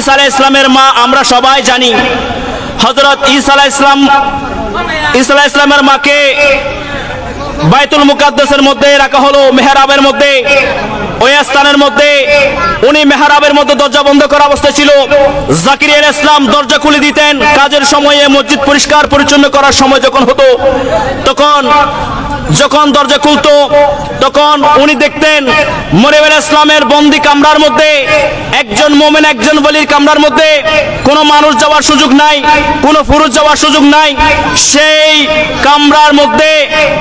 ঈসা আলাহ ইসলামের মা আমরা সবাই জানি। হজরত ঈসা আলাহ ইসলাম ঈসা আলাহ ইসলামের মাকে বাইতুল মুকাদ্দাসের মধ্যে রাখা হলো, মেহরাবের মধ্যে। ওই স্থানের মধ্যে উনি মেহরাবের মধ্যে দরজা বন্ধ করা অবস্থায় ছিল। জাকির আল ইসলাম দরজা খুলে দিতেন। কাজের সময়ে মসজিদ পরিষ্কার পরিচ্ছন্ন করার সময় যখন হতো, তখন যখন দরজা খুলতো, তখন উনি দেখতেন মরিম আল ইসলামের বন্দি কামরার মধ্যে, একজন মোমেন, একজন বলির কামরার মধ্যে কোনো মানুষ যাওয়ার সুযোগ নাই, কোনো পুরুষ যাওয়ার সুযোগ নাই। সেই কামরার মধ্যে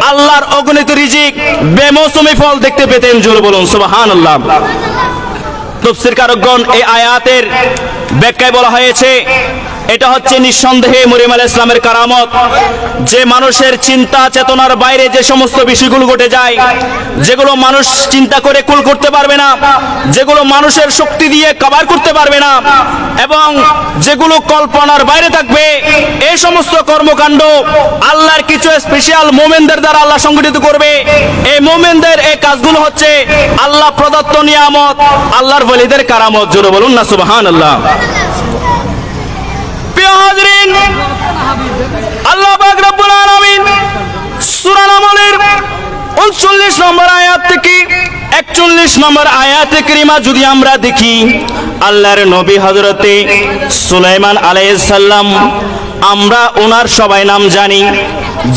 আল্লাহর অগণিত রিজিক, বেমৌসুমি ফল দেখতে পেতেন, জোরে বলুন, সুবাহান তফসির কারকগণ এই আয়াতের ব্যাখ্যায় বলা হয়েছে এটা হচ্ছে নিঃসন্দেহে মরিম আল ইসলামের কারামত। যে মানুষের চিন্তা, চেতনার বাইরে যে সমস্ত বিষয়গুলো ঘটে যায়, যেগুলো মানুষ চিন্তা করে কুল করতে পারবে না, যেগুলো মানুষের শক্তি দিয়ে কভার করতে পারবে না, এবং যেগুলো কল্পনার বাইরে থাকবে, এই সমস্ত কর্মকাণ্ড আল্লাহর কিছু স্পেশাল মোমেনদের দ্বারা আল্লাহ সংগঠিত করবে। এই মোমেনদের এই কাজগুলো হচ্ছে আল্লাহ প্রদত্ত নিয়ামত, আল্লাহর বলিদের কারামত। জোরে বলুন না সুবাহান আল্লাহ প্রিয় হাজরিন, আল্লাহ পাক রব্বুল আলামিন সূরা নামলের 39 নম্বর আয়াত থেকে 41 নম্বর যদি আমরা দেখি, আল্লাহর নবী সুলাইমান আমরা ওনার সবাই নাম জানি,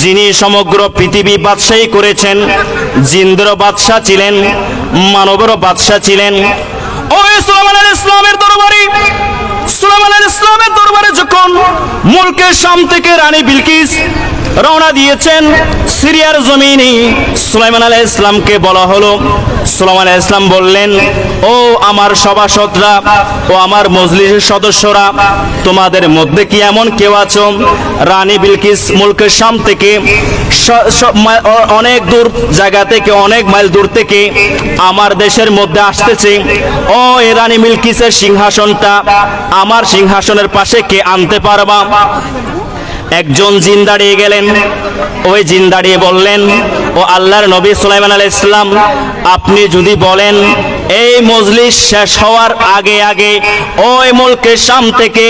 যিনি সমগ্র পৃথিবী বাদশাহী করেছেন, জিন্দ্র বাদশাহ ছিলেন, মানবের বাদশাহ ছিলেন। ও সুলাইমান আলাইহিস ইসলামের দরবারে, সুলাইমান আলাইহিস যখন মুলকের শাম থেকে রানী বিলকিস রওনা দিয়েছেন সিরিয়ার জমিনে। সুলাইমান আলাইহিস ইসলামকে বলা হলো। সুলাইমান আলাইহিস ইসলাম বললেন, ও আমার সভাসদরা, ও আমার মজলিসের সদস্যরা, তোমাদের মধ্যে কি এমন কেউ আছো? রানী বিলকিস মুলকের শাম থেকে অনেক দূর জায়গা থেকে, অনেক মাইল দূর থেকে আমার দেশের মধ্যে আসতেছে। ও এ রানী মিলকিসের সিংহাসনটা, আমার সিংহাসনের পাশে কে আনতে পারবা। একজন জিন দাঁড়িয়ে গেলেন। ওই জিন দাঁড়িয়ে বললেন, ও আল্লাহর নবী সুলাইমান আলাইহিস ইসলাম আপনি যদি বলেন, এই মজলিস শেষ হওয়ার আগে আগে ওই মুলকের শাম থেকে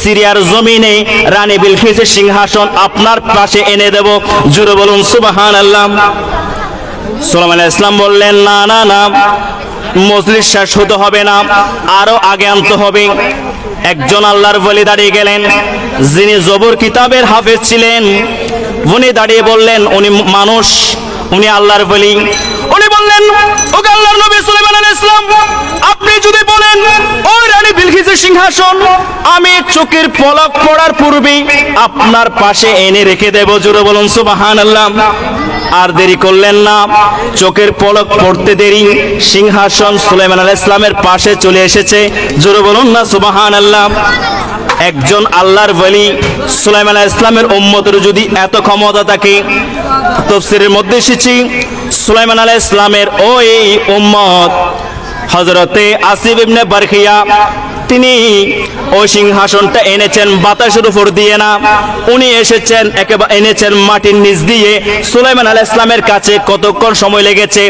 সিরিয়ার জমিনে রানী বিলকিসের সিংহাসন আপনার পাশে এনে দেব। জুড়ে বলুন সুবাহান আল্লাহ সুলাইমান আলাইহিস ইসলাম বললেন, না না না, মজলিস শেষ হতে হবে না, আরও আগে আনতে হবে। একজন আল্লাহর বলি দাঁড়িয়ে গেলেন। যিনি জবর কিতাবের হাফেজ ছিলেন, উনি দাঁড়িয়ে বললেন, উনি মানুষ, উনি আল্লাহর বলি। উনি বললেন ওকে আল্লাহর নবী সুলাইমান আলাইহিস সালাম, আপনি যদি বলেন ও রানী বিলকিসের সিংহাসন, আমি চোখের পলক পড়ার পূর্বে আপনার পাশে এনে রেখে দেব। জোরে বলুন, সুবহানাল্লাহ। আর দেরি করলেন না। চোখের পলক পড়তে দেরি। সিংহাসন সুলাইমান আলাইহিস ইসলামের পাশে চলে এসেছে। জোরে বলুন না সুবাহান আল্লাহ একজন আল্লাহর বলি সুলাইমান আলাইহিস ইসলামের উম্মতের যদি এত ক্ষমতা থাকে, তফসিরের মধ্যে এসেছি। সুলাইমান আলাইহিস ইসলামের ওই উম্মত হজরতে আসিফ ইবনে বারখিয়া তিনি ওই সিংহাসনটা এনেছেন, বাতাসের উপর দিয়ে না। উনি এসেছেন একেবারে এনেছেন মাটির নিচ দিয়ে। সুলাইমান আলাহ ইসলামের কাছে কতক্ষণ সময় লেগেছে?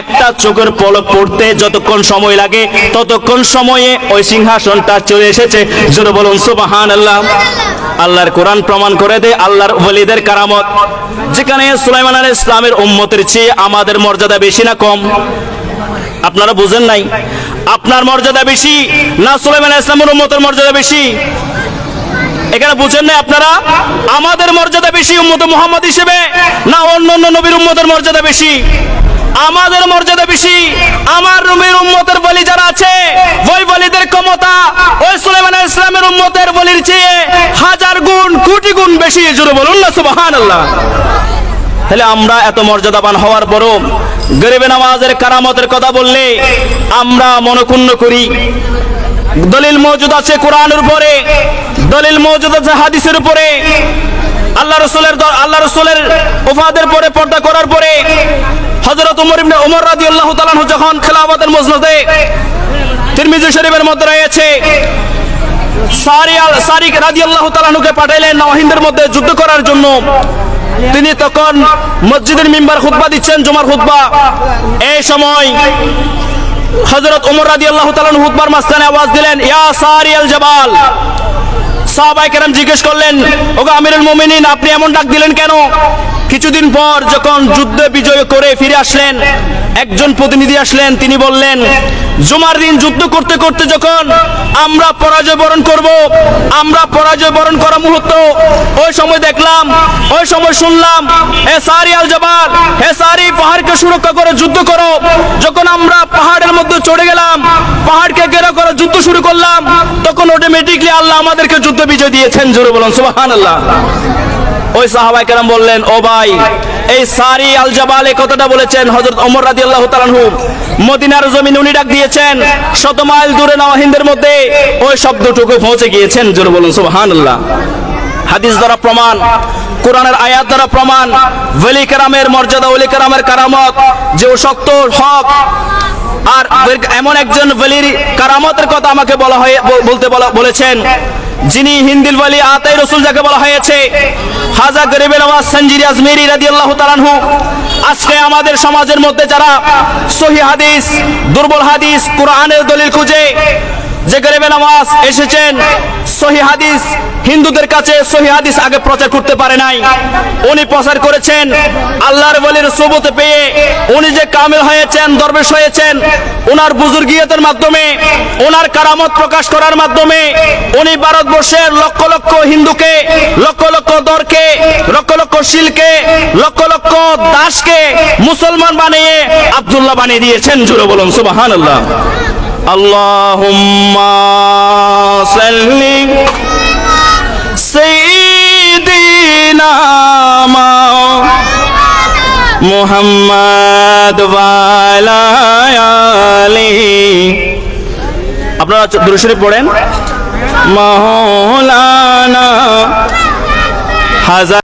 একটা চোখের পলক পড়তে যতক্ষণ সময় লাগে, ততক্ষণ সময়ে ওই সিংহাসনটা চলে এসেছে। জোরে বলুন সুবাহান আল্লাহ আল্লাহর কোরআন প্রমাণ করে দেয় আল্লাহর ওলিদের কারামত। যেখানে সুলাইমান আলাহ ইসলামের উম্মতের চেয়ে আমাদের মর্যাদা বেশি না কম? আপনারা বুঝেন নাই? আপনার মর্যাদা বেশি, না সুলাইমান ইসলামের উম্মতের মর্যাদা বেশি? এখানে বুঝেন না আপনারা? আমাদের মর্যাদা বেশি উম্মত মোহাম্মদ হিসেবে, না অন্য অন্য নবীর উম্মতের মর্যাদা বেশি? আমাদের মর্যাদা বেশি, আমার নবীর উম্মতের বলি যারা আছে, ওই বলিদের ক্ষমতা, ওই আলাইহিস ইসলামের উম্মতের বলির চেয়ে হাজার গুণ, কোটি গুণ বেশি জুড়ে বলুন না সুবহানাল্লাহ। তাহলে আমরা এত মর্যাদাবান হওয়ার পরও গরিবে নামাজের কারামতের কথা বললে আমরা মনক্ষুণ্ণ করি। দলিল মজুদ আছে কোরআনের উপরে, দলিল মজুদ আছে হাদিসের উপরে। আল্লাহ রসুলের আল্লাহ রসুলের ওফাদের পরে পর্দা করার পরে হযরত ওমর ইবনে ওমর রাদিয়াল্লাহু তাআলা যখন খেলাফতের মসনদে তিরমিজি শরীফের মধ্যে রয়েছে সারিক রাদিয়াল্লাহু তাআলা আনহুকে পাঠাইলেন নওয়াহিন্দের মধ্যে যুদ্ধ করার জন্য। তিনি তখন মসজিদের মিম্বার খুতবা দিচ্ছেন, জুমার খুতবা। এই সময় হজরত উমর রাজি আল্লাহ তালন হুতবার মাঝখানে আওয়াজ দিলেন, ইয়া সারিয়াল জবাল। সাহাবাই কেরাম জিজ্ঞেস করলেন, ওগো আমিরুল মোমিনিন, আপনি এমন ডাক দিলেন কেন? কিছুদিন পর যখন যুদ্ধ বিজয় করে ফিরে আসলেন, একজন প্রতিনিধি আসলেন, তিনি বললেন, জুমার দিন যুদ্ধ করতে করতে যখন আমরা পরাজয় বরণ করব, আমরা পরাজয় বরণ করা মুহূর্ত, ওই সময় দেখলাম, ওই সময় শুনলাম, হে সারি আল জবাল, হে সারি পাহাড়কে সুরক্ষা করে যুদ্ধ করো। যখন আমরা পাহাড়ের মধ্যে চড়ে গেলাম, পাহাড়কে ঘেরা করে যুদ্ধ শুরু করলাম, তখন অটোমেটিকলি আল্লাহ আমাদেরকে যুদ্ধ বিজয় দিয়েছেন। জোরে বলুন, সুবহানাল্লাহ। ওই সাহাবাই কেরাম বললেন ও ভাই এই সারি আল জাবাল এই কথাটা বলেছেন হযরত ওমর রাদিয়াল্লাহু তাআলা আনহু। মদিনার জমিন উনি ডাক দিয়েছেন শত মাইল দূরে নওয়াহিন্দের মধ্যে ওই শব্দটুকু পৌঁছে গিয়েছেন। জোরে বলুন সুবহানাল্লাহ। হাদিস দ্বারা প্রমাণ কোরআনের আয়াত দ্বারা প্রমাণ ওলি কারামের মর্যাদা ওলি কারামের কারামত যে ও শক্ত হক আর এমন একজন বলির কারামতের কথা আমাকে বলা হয়ে বলতে বলা বলেছেন, যিনি হিন্দিল বলি আতাই রসুল যাকে বলা হয়েছে, হাজা গরিবের আওয়াজ সঞ্জির আজমিরি রাজি আল্লাহ তালানহু আজকে আমাদের সমাজের মধ্যে যারা সহি হাদিস, দুর্বল হাদিস, কোরআনের দলিল খুঁজে যে গরিবের নামাজ এসেছেন। সহি হাদিস, হিন্দুদের কাছে সহি হাদিস আগে প্রচার করতে পারে নাই। উনি প্রচার করেছেন, আল্লাহর বলির সবুতে পেয়ে। উনি যে কামিল হয়েছেন, দরবেশ হয়েছেন ওনার বুজুর্গিয়তের মাধ্যমে ওনার কারামত প্রকাশ করার মাধ্যমে, উনি ভারতবর্ষের লক্ষ লক্ষ হিন্দুকে, লক্ষ লক্ষ দরকে, লক্ষ লক্ষ শিলকে, লক্ষ লক্ষ দাসকে মুসলমান বানিয়ে আবদুল্লাহ বানিয়ে দিয়েছেন। জুড়ে বলুন, সুবহানাল্লাহ। اللهم صل سيدنا মোহাম্মদ আলী আপনারা দুরুশরী পড়েন মাওলানা হাজার